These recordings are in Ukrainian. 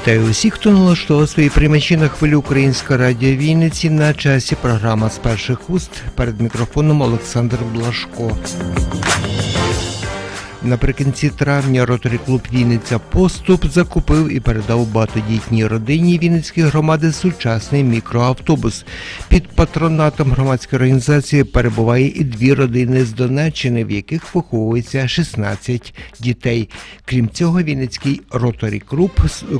Вітаю усіх, хто налаштував свої приймачі на хвилю Українська радіо Вінниці на часі програма з перших уст перед мікрофоном Олександр Блашко. Наприкінці травня роторі клуб Вінниця Поступ закупив і передав багатодітній родині Вінницької громади сучасний мікроавтобус. Під патронатом громадської організації перебуває і дві родини з Донеччини, в яких виховується 16 дітей. Крім цього, Вінницький роторі клуб,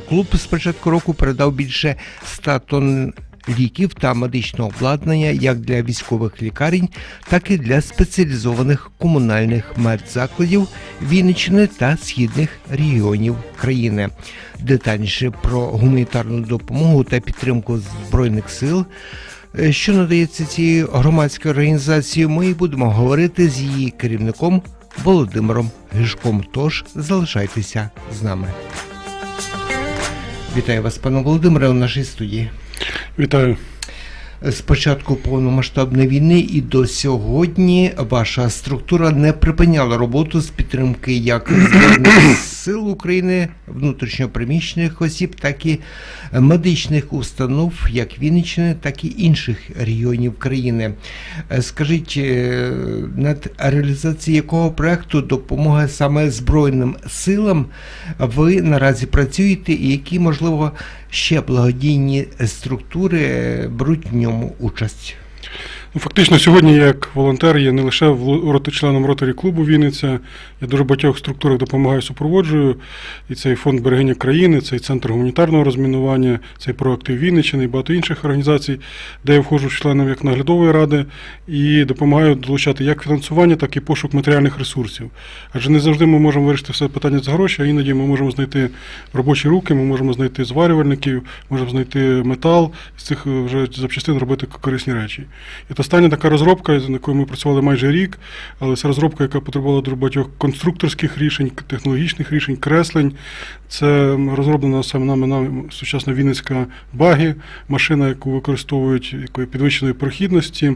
клуб з початку року передав більше 100 тонн ліків та медичного обладнання як для військових лікарень, так і для спеціалізованих комунальних медзакладів Вінниччини та східних регіонів країни. Детальніше про гуманітарну допомогу та підтримку збройних сил. е, Що надається цією громадською організацією, ми будемо говорити з її керівником Володимиром Гишком. Тож залишайтеся з нами. Вітаю вас, пане Володимире, у нашій студії. Вітаю. З початку повномасштабної війни і до сьогодні ваша структура не припиняла роботу з підтримки як збройних сил України, внутрішньопереміщених осіб, так і медичних установ, як Вінниччини, так і інших регіонів країни. Е, Скажіть, е, над реалізацією якого проекту допомоги саме Збройним силам ви наразі працюєте, і які, можливо, ще благодійні структури е, беруть в ньому участь? Ну, фактично, сьогодні я як волонтер є не лише членом роторі клубу Вінниця. Я дуже багатьох структурах допомагаю, супроводжую. І цей фонд берегиня країни, цей центр гуманітарного розмінування, цей проактив Вінниччини і багато інших організацій, де я входжу членом як наглядової ради і допомагаю долучати як фінансування, так і пошук матеріальних ресурсів. Адже не завжди ми можемо вирішити все питання за гроші, а іноді ми можемо знайти робочі руки, ми можемо знайти зварювальників, можемо знайти метал з цих е, вже запчастин робити корисні речі. І остання така розробка, з якою ми працювали майже рік, але це розробка, яка потребувала дуже багатьох конструкторських рішень, технологічних рішень, креслень. Це розроблена саме нами, нами сучасна Вінницька багі, машина, яку використовують якої підвищеної прохідності.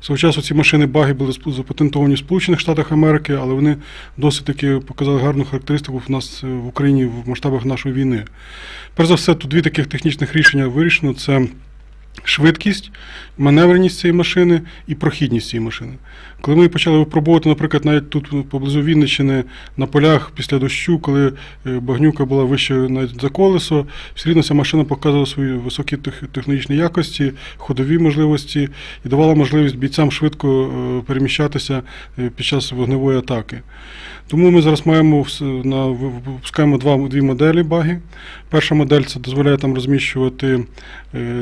Свого часу ці машини баги були запатентовані в Сполучених Штатах Америки, але вони досить таки показали гарну характеристику в нас е, в Україні в масштабах нашої війни. Перш за все, тут дві таких технічних рішення вирішено. Це швидкість, маневреність цієї машини і прохідність цієї машини. Коли ми почали випробовувати, наприклад, навіть тут поблизу Вінниччини на полях після дощу, коли е, багнюка була вище навіть за колесо, все рівно ця машина показувала свої високі тех- технологічні якості, ходові можливості і давала можливість бійцям швидко е, переміщатися е, під час вогневої атаки. Тому ми зараз маємо на випускаємо два дві моделі баги. Перша модель це дозволяє там розміщувати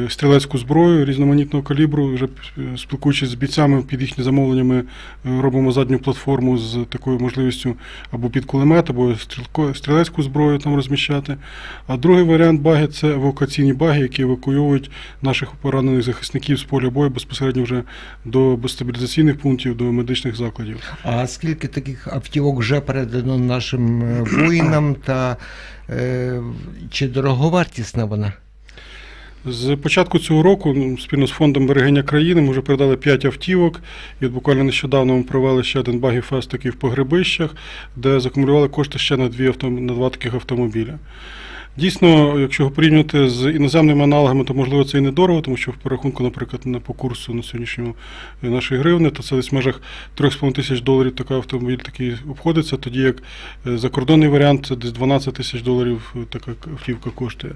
стрілецьку зброю різноманітного калібру. Вже спілкуючись з бійцями під їхні замовлення, ми е, робимо задню платформу з такою можливістю або під кулемет, або стрілецьку зброю там розміщати. А другий варіант баги це евакуаційні баги, які евакуюють наших поранених захисників з поля бою безпосередньо вже до стабілізаційних пунктів, до медичних закладів. А скільки таких автівок вже передано нашим е, воїнам та е, чи дороговартісна вона? З початку цього року ну, спільно з фондом берегення країни ми вже передали 5 автівок. І от буквально нещодавно ми провели ще один багіфест такий в погребищах, де закумулювали кошти ще на дві на два таких автомобіля. Дійсно, якщо порівнювати з іноземними аналогами, то можливо це і недорого, тому що в порахунку, наприклад, не по курсу на сьогоднішньому е, нашої гривни, то це десь в межах 3,5 тисяч доларів такий автомобіль такий обходиться, тоді як е, закордонний варіант це десь 12 тисяч доларів е, така автівка коштує.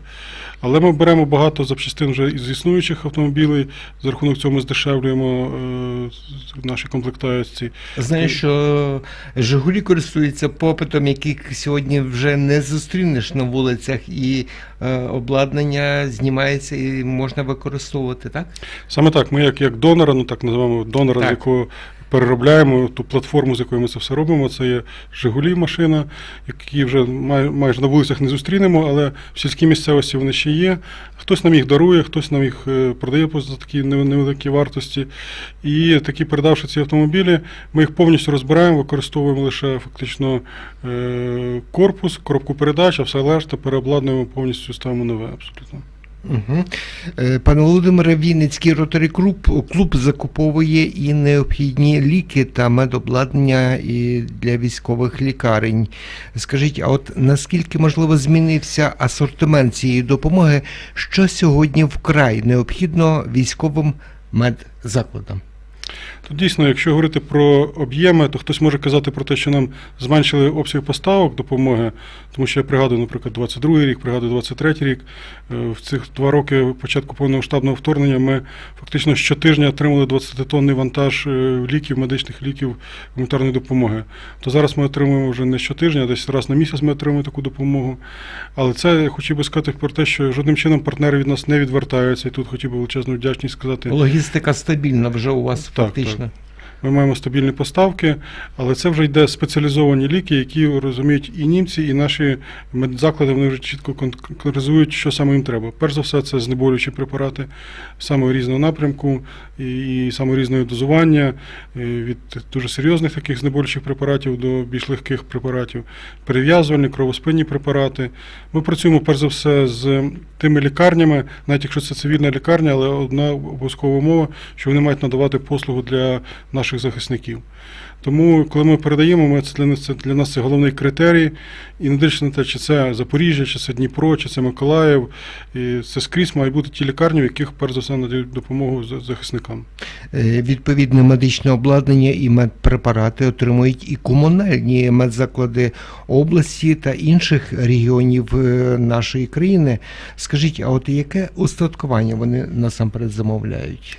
Але ми беремо багато запчастин вже із існуючих автомобілів, за рахунок цього ми здешевлюємо наші комплектації. Знаю, що Жигулі користуються попитом, яких сьогодні вже не зустрінеш на вулицях, і е, обладнання знімається і можна використовувати, так? Саме так, ми як, як донора, ну так називаємо донора, Так. з якого переробляємо ту платформу, з якою ми це все робимо. Це є Жигулі машина, які вже май, майже на вулицях не зустрінемо, але в сільській місцевості вони ще є. Хтось нам їх дарує, хтось нам їх е, продає по- такі нев- невеликі вартості. І такі передавши ці автомобілі, ми їх повністю розбираємо, використовуємо лише фактично е, корпус, коробку передач, а все решта переобладнуємо повністю ставимо нове абсолютно. Угу. Пане Володимире, Вінницький роторий клуб, клуб закуповує і необхідні ліки та медобладнання і для військових лікарень. Скажіть, а от наскільки можливо змінився асортимент цієї допомоги, що сьогодні вкрай необхідно військовим медзакладам? Тут дійсно, якщо говорити про об'єми, то хтось може казати про те, що нам зменшили обсяг поставок допомоги, тому що я пригадую, наприклад, 22-й рік, пригадую 23-й рік. Е, В цих два роки початку повномасштабного вторгнення ми фактично щотижня отримали 20-тонний вантаж е, ліків, медичних ліків гуманітарної допомоги. То зараз ми отримуємо вже не щотижня, а десь раз на місяць ми отримуємо таку допомогу. Але це я хотів би сказати про те, що жодним чином партнери від нас не відвертаються. І тут хотів би величезну вдячність сказати. Логістика стабільна вже у вас Так, фактично. Ми маємо стабільні поставки, але це вже йде спеціалізовані ліки, які розуміють і німці, і наші медзаклади вони вже чітко конкретизують, що саме їм треба. Перш за все, це знеболюючі препарати самого різного напрямку і, самого різного дозування, е, від дуже серйозних таких знеболючих препаратів до більш легких препаратів, перев'язувальні, кровоспинні препарати. Ми працюємо перш за все з тими лікарнями, навіть якщо це цивільна лікарня, але одна обов'язкова умова, що вони мають надавати послугу для наших захисників. Тому, коли ми передаємо, ми це для нас це для нас це головний критерій. І не дивлячись на те, чи це Запоріжжя, чи це Дніпро, чи це Миколаїв, і це скрізь мають бути ті лікарні, в яких перш за все надають допомогу за- захисникам. Е, Відповідне медичне обладнання і медпрепарати отримують і комунальні медзаклади області та інших регіонів е, нашої країни. Скажіть, а от яке устаткування вони насамперед замовляють?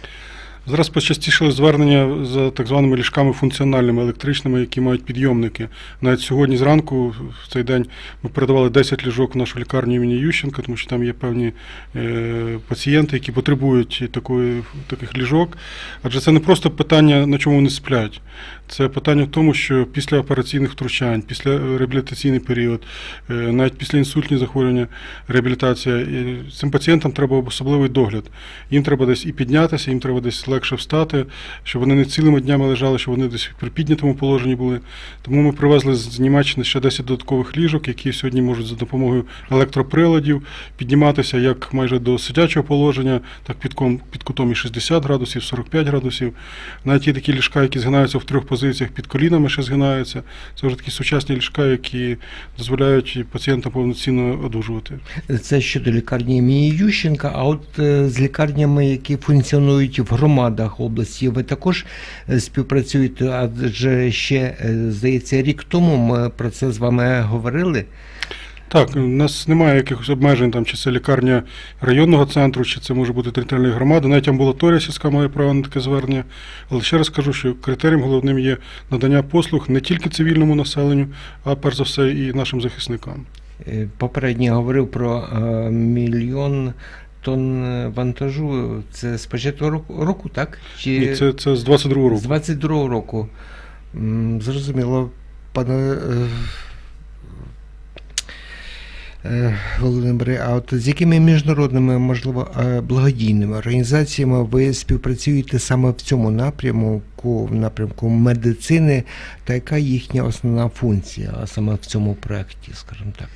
Зараз почастішили звернення за так званими ліжками функціональними електричними, які мають підйомники. Навіть сьогодні зранку, в цей день, ми передавали 10 ліжок в нашу лікарню імені Ющенка, тому що там є певні е, пацієнти, які потребують такої, таких ліжок. Адже це не просто питання, на чому вони сплять. Це питання в тому, що після операційних втручань, після реабілітаційний період, е, навіть після інсультні захворювання, реабілітація, цим пацієнтам треба особливий догляд. Їм треба десь і піднятися, їм треба десь легше встати, щоб вони не цілими днями лежали, щоб вони десь при піднятому положенні були. Тому ми привезли з Німеччини ще 10 додаткових ліжок, які сьогодні можуть за допомогою електроприладів підніматися як майже до сидячого положення, так під, ком, під кутом і 60 градусів, 45 градусів. Навіть є такі ліжка, які згинаються в трьох позиціях під колінами, ще згинаються. Це вже такі сучасні ліжка, які дозволяють пацієнтам повноцінно одужувати. Це щодо лікарні імені Ющенка, а от е, з лікарнями, які функціонують в громадах області, ви також е, співпрацюєте, адже ще, е, здається, рік тому ми про це з вами говорили. Так, у нас немає якихось обмежень, там, чи це лікарня районного центру, чи це може бути територіальна громада. Навіть амбулаторія сільська має право на таке звернення. Але ще раз кажу, що критерієм головним є надання послуг не тільки цивільному населенню, а перш за все і нашим захисникам. Е, Попередньо говорив про мільйон тонн е, вантажу. Це з початку року, так? Чи І це, це з 22 з року. З 22 року? Зрозуміло, пане. е, е, Володимире, а от з якими міжнародними, можливо, благодійними організаціями ви співпрацюєте саме в цьому напрямку, в напрямку медицини, та яка їхня основна функція, а саме в цьому проєкті, скажімо так?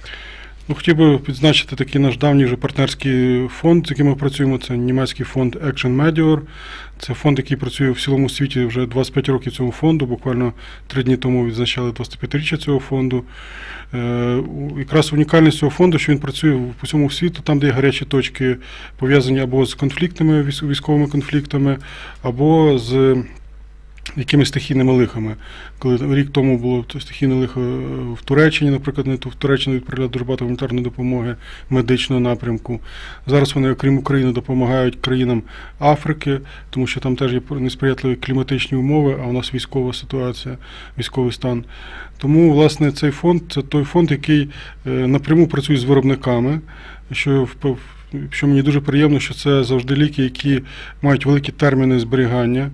Ну, хотів би відзначити такий наш давній вже партнерський фонд, з яким ми працюємо. Це німецький фонд Action Medior. Це фонд, який працює в цілому світі вже 25 років цьому фонду. Буквально три дні тому відзначали 25-річчя цього фонду. Е, Якраз унікальність цього фонду, що він працює по всьому світу, там, де є гарячі точки, пов'язані або з конфліктами, військ- військовими конфліктами, або з якимись стихійними лихами. Коли рік тому було стихійне лихо е, в Туреччині, наприклад, не то в Туреччині відправляли дуже багато гуманітарної допомоги медичного напрямку. Зараз вони, окрім України, допомагають країнам Африки, тому що там теж є несприятливі кліматичні умови, а у нас військова ситуація, військовий стан. Тому, власне, цей фонд це той фонд, який е, напряму працює з виробниками, що в- що мені дуже приємно, що це завжди ліки, які мають великі терміни зберігання,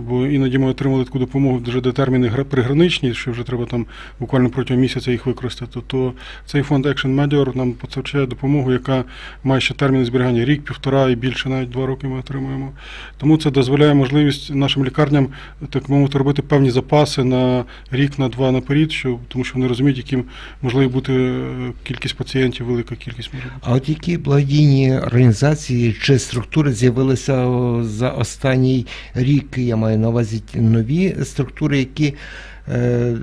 бо іноді ми отримали таку допомогу, вже де терміни гра- приграничні, що вже треба там буквально протягом місяця їх використати. То цей фонд Action Medior нам постачає допомогу, яка має ще терміни зберігання рік, півтора і більше, навіть два роки ми отримуємо. Тому це дозволяє можливість нашим лікарням так мовити робити певні запаси на рік, на два наперед, що тому що вони розуміють, яким можливо бути е, кількість пацієнтів, велика кількість може бути. А от які благодійні організації чи структури з'явилися за останній рік. Я маю на увазі нові структури, які е,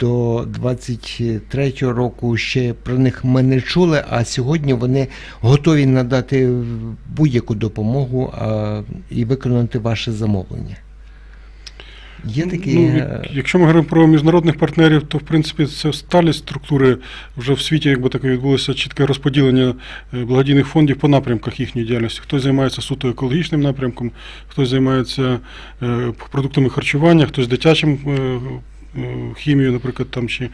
до 23-го року ще про них ми не чули, а сьогодні вони готові надати будь-яку допомогу і виконати ваше замовлення. Є такі. Ну, е, якщо ми говоримо про міжнародних партнерів, то в принципі це сталі структури вже в світі, якби таке відбулося чітке розподілення е, благодійних фондів по напрямках їхньої діяльності. Хтось займається суто екологічним напрямком, хтось займається е, продуктами харчування, хтось дитячим. Е, Хімію, наприклад, там чи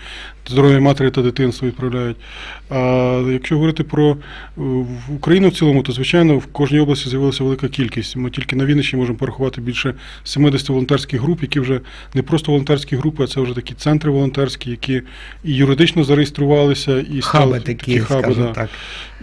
здоров'я матері та дитинства відправляють. А якщо говорити про е, Україну в цілому, то звичайно в кожній області з'явилася велика кількість. Ми тільки на Вінниччині можемо порахувати більше 70 волонтерських груп, які вже не просто волонтерські групи, а це вже такі центри волонтерські, які і юридично зареєструвалися, і хаби стали- такі, хаби, да. так.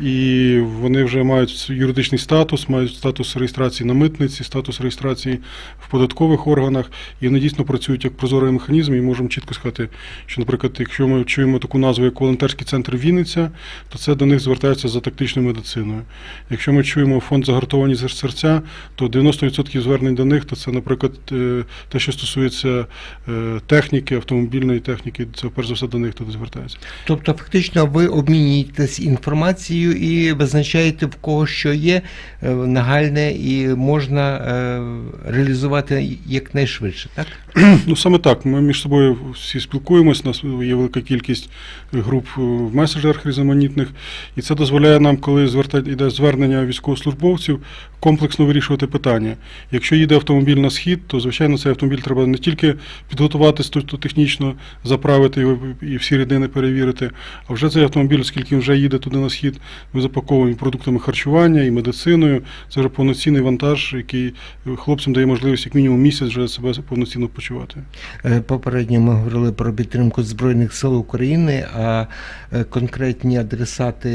І вони вже мають юридичний статус, мають статус реєстрації на митниці, статус реєстрації в податкових органах, і вони дійсно працюють як прозорий механізм. Можемо чітко сказати, що, наприклад, якщо ми чуємо таку назву як волонтерський центр Вінниця, то це до них звертається за тактичною медициною. Якщо ми чуємо фонд загартовані серця, то 90% звернень до них, то це, наприклад, е, те, що стосується е, техніки, автомобільної техніки, це перш за все до них туди звертається. Тобто, фактично, ви обмінюєтесь інформацією і визначаєте, в кого що є е, нагальне і можна реалізувати якнайшвидше, так? Ну саме так. Ми між собою всі спілкуємось. У нас є велика кількість груп е, в меседжерах різноманітних, і це дозволяє нам, коли зверта йде звернення військовослужбовців, комплексно вирішувати питання. Якщо їде автомобіль на схід, то звичайно цей автомобіль треба не тільки підготувати сту- технічно, заправити його і всі рідини перевірити, а вже цей автомобіль, оскільки вже їде туди на схід, ми запаковуємо продуктами харчування і медициною. Це вже повноцінний вантаж, який е, хлопцям дає можливість як мінімум місяць вже себе повноцінно почувати. Е, Попередньо ми говорили про підтримку Збройних сил України, а е, конкретні адресати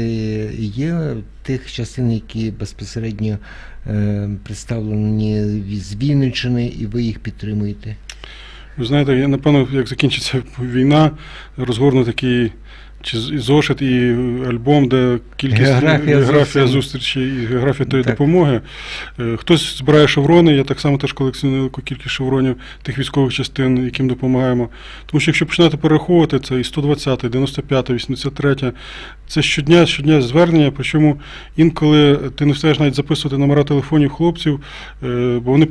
є тих частин, які безпосередньо е, представлені з Вінниччини, і ви їх підтримуєте. Ви знаєте, я напевно, як закінчиться війна, розгорну такий чи зошит, і альбом, де кількість Географія географія зустрічі і географія тої Так. допомоги. Е, Хтось збирає шеврони, я так само теж колекціоную велику кількість шевронів тих військових частин, яким допомагаємо. Тому що якщо починати перераховувати, це і 120, 95, 83, це щодня, щодня звернення, причому інколи ти не встигаєш навіть записувати номера телефонів хлопців, е, бо вони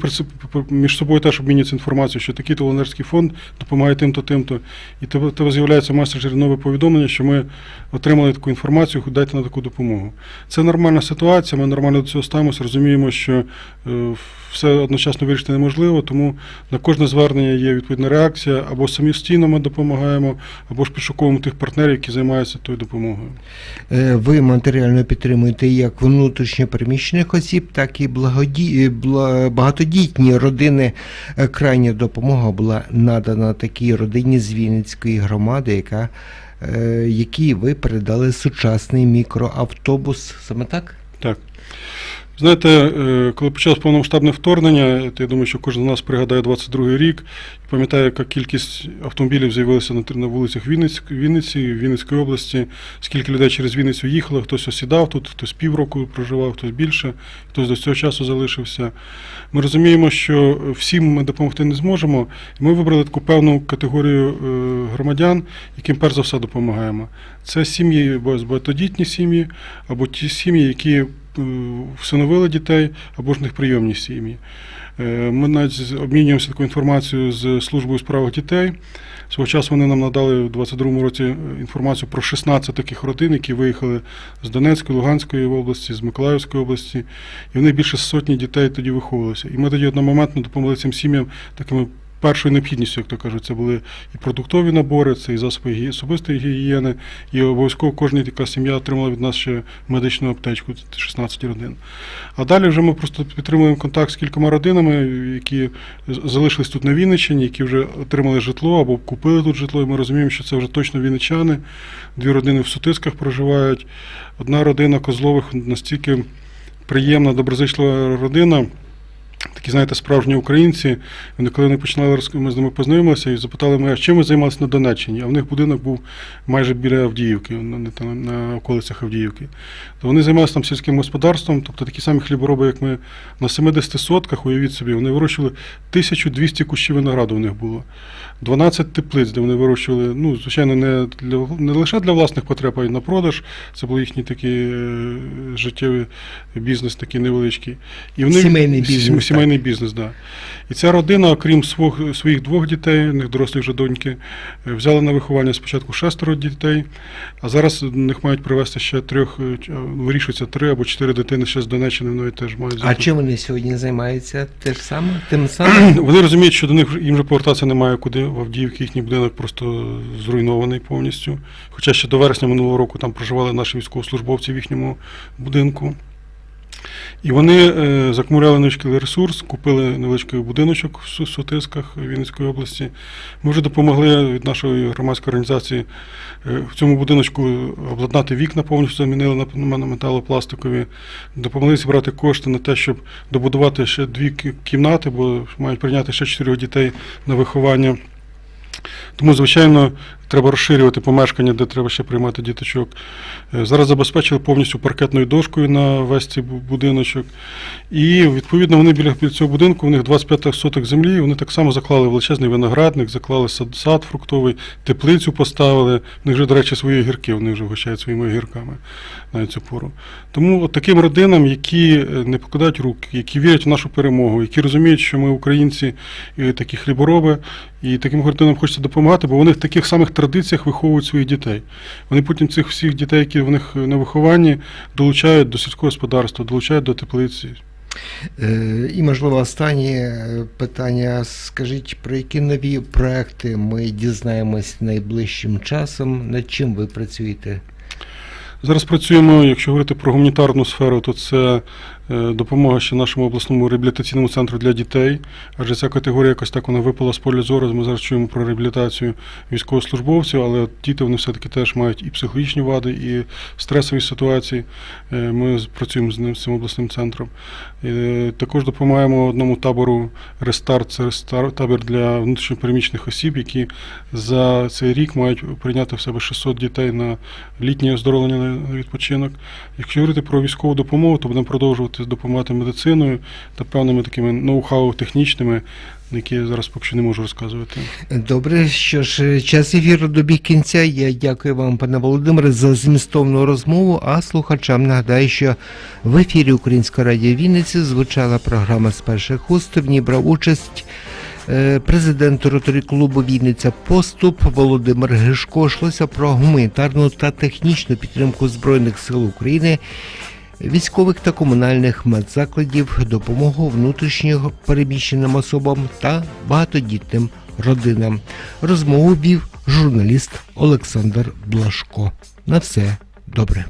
між собою теж обмінюються інформацією, що такий-то волонтерський фонд допомагає тим-то, тим-то. І тебе, тебе з'являється меседжері повідомлення, що ми отримали таку інформацію, дайте на таку допомогу. Це нормальна ситуація, ми нормально до цього ставимося, розуміємо, що е, все одночасно вирішити неможливо, тому на кожне звернення є відповідна реакція, або самостійно ми допомагаємо, або ж підшуковуємо тих партнерів, які займаються тою допомогою. Е, Ви матеріально підтримуєте як внутрішньо переміщених осіб, так і благоді... е, багатодітні родини. Крайня допомога була надана такій родині з Вінницької громади, яка, е, якій ви передали сучасний мікроавтобус. Саме так? Так. Знаєте, е, коли почалось повномасштабне вторгнення, то я думаю, що кожен з нас пригадає 22-й рік і пам'ятає, яка кількість автомобілів з'явилася на, вулицях Вінниць, Вінниці, Вінницької області, скільки людей через Вінницю їхало, хтось осідав тут, хтось півроку проживав, хтось більше, хтось до цього часу залишився. Ми розуміємо, що всім ми допомогти не зможемо. Ми вибрали таку певну категорію е, громадян, яким перш за все допомагаємо. Це сім'ї, багатодітні сім'ї, або ті сім'ї, які всиновили дітей, або ж в них прийомні сім'ї. Е, Ми навіть обмінюємося такою інформацією з службою у справах дітей. Свого часу вони нам надали у 22-му році е, інформацію про 16 таких родин, які виїхали з Донецької, Луганської області, з Миколаївської області, і в них більше сотні дітей тоді виховувалися. І ми тоді одномоментно допомогли цим сім'ям такими першою необхідністю, як то кажуть, це були і продуктові набори, це і засоби особистої гігієни, і обов'язково кожна така сім'я отримала від нас ще медичну аптечку, це 16 родин. А далі вже ми просто підтримуємо контакт з кількома родинами, які залишились тут на Вінниччині, які вже отримали житло або купили тут житло, і ми розуміємо, що це вже точно вінничани. Дві родини в Сутисках проживають. Одна родина Козлових настільки приємна, доброзичлива родина. Такі знаєте, справжні українці. Вони коли вони починали ми з ними познайомилися і запитали мене, чим ви займалися на Донеччині, а в них будинок був майже біля Авдіївки, на, на, на, околицях Авдіївки. То вони займалися там сільським господарством, тобто такі самі хлібороби, як ми на 70 сотках, уявіть собі, вони вирощували 1200 кущів винограду у них було. 12 теплиць, де вони вирощували, ну, звичайно, не, для, не лише для власних потреб, а й на продаж. Це був їхній такий е, життєвий бізнес, такий невеличкий. І вони, Сімейний бізнес, Сім-. Сімейний бізнес. Да. І ця родина, окрім свого, своїх двох дітей, у них дорослі вже доньки, е, взяла на виховання спочатку шестеро дітей, а зараз в них мають привезти ще трьох, е, е, вирішується три або чотири дитини ще з Донеччини, вони теж мають А чим вони сьогодні займаються? Те ж саме? Тим самим? Вони розуміють, що до них їм вже повертатися немає куди. В Авдіївці їхній будинок просто зруйнований повністю. Хоча ще до вересня минулого року там проживали наші військовослужбовці в їхньому будинку. І вони е, закумуляли невеличкий ресурс, купили невеличкий будиночок в Сутисках Вінницької області. Ми вже допомогли від нашої громадської організації е, в цьому будиночку обладнати вікна, повністю замінили на металопластикові, допомогли зібрати кошти на те, щоб добудувати ще дві кімнати, бо мають прийняти ще чотирьох дітей на виховання. Тому, звичайно, треба розширювати помешкання, де треба ще приймати діточок. Е, Зараз забезпечили повністю паркетною дошкою на весь цей будиночок. І відповідно вони біля цього будинку, у них 25 соток землі. Вони так само заклали величезний виноградник, заклали сад, сад фруктовий, теплицю поставили. У них вже, до речі, свої гірки, вони вже вгощають своїми гірками на цю пору. Тому от таким родинам, які е, не покладають рук, які вірять в нашу перемогу, які розуміють, що ми українці і такі хлібороби, і таким родинам хочеться допомагати, бо вони в таких самих традиціях виховують своїх дітей. Вони потім цих всіх дітей, які в них на вихованні, долучають до сільського господарства, долучають до теплиці. Е, І, можливо, останнє е, питання. Скажіть, про які нові проекти ми дізнаємось найближчим часом? Над чим ви працюєте? Зараз працюємо, якщо говорити про гуманітарну сферу, то це допомога ще нашому обласному реабілітаційному центру для дітей. Адже ця категорія якось так вона випала з поля зору. Ми зараз чуємо про реабілітацію військовослужбовців, але діти вони все-таки теж мають і психологічні вади, і стресові ситуації. Е, Ми працюємо з ним з цим обласним центром. Е, Також допомагаємо одному табору Рестарт. Це табір для внутрішньопереміщених осіб, які за цей рік мають прийняти в себе 600 дітей на літнє оздоровлення на відпочинок. Якщо говорити про військову допомогу, то будемо продовжувати допомагати медициною та певними такими ноу-хау технічними, які я зараз поки що не можу розказувати. Добре, що ж, час ефіру добіг кінця. Я дякую вам, пане Володимире, за змістовну розмову. А слухачам нагадаю, що в ефірі Української радіо Вінниці звучала програма з перших уст. В ній брав участь е, президент роторі клубу Вінниця Поступ Володимир Гишко. Йшлося про гуманітарну та технічну підтримку Збройних сил України. Військових та комунальних медзакладів, допомогу внутрішньо переміщеним особам та багатодітним родинам. Розмову вів журналіст Олександр Блашко. На все добре.